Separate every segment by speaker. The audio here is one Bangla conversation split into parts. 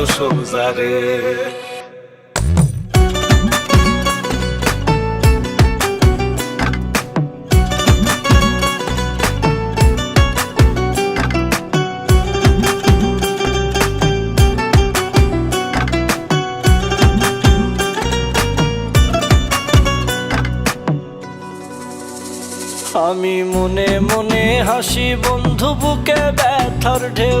Speaker 1: তো
Speaker 2: আমি মনে মনে হাসি বন্ধু বুকে ব্যথার ঢেউ।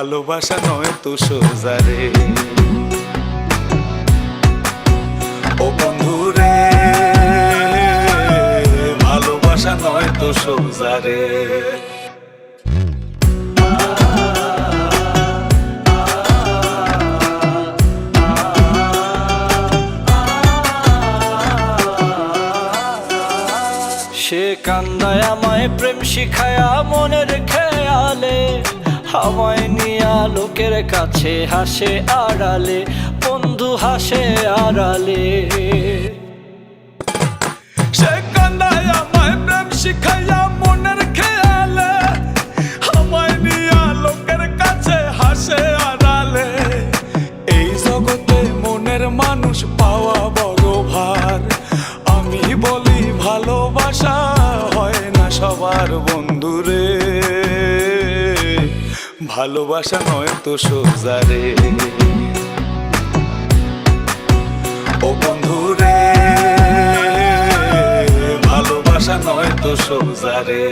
Speaker 1: ভালোবাসা নয় তো সোজা রে। ও বন্ধুরে ভালোবাসা নয় তো সোজা রে।
Speaker 2: সে কান্দায় আমায় প্রেম শিখায়া মনের খেয়ালে আমায় নিয়া লোকের কাছে হাসে আড়ালে, বন্ধু হাসে আড়ালে।
Speaker 1: আমায় শিখাইয়া মনের আমায় নিয়া লোকের কাছে হাসে আড়ালে। এই জগতে মনের মানুষ পাওয়া আমি বলি ভালোবাসা হয় না সবার বন্ধুরে। ভালোবাসা নয় তো সোজা রে। ও বন্ধুরে ভালোবাসা নয় তো সোজা রে।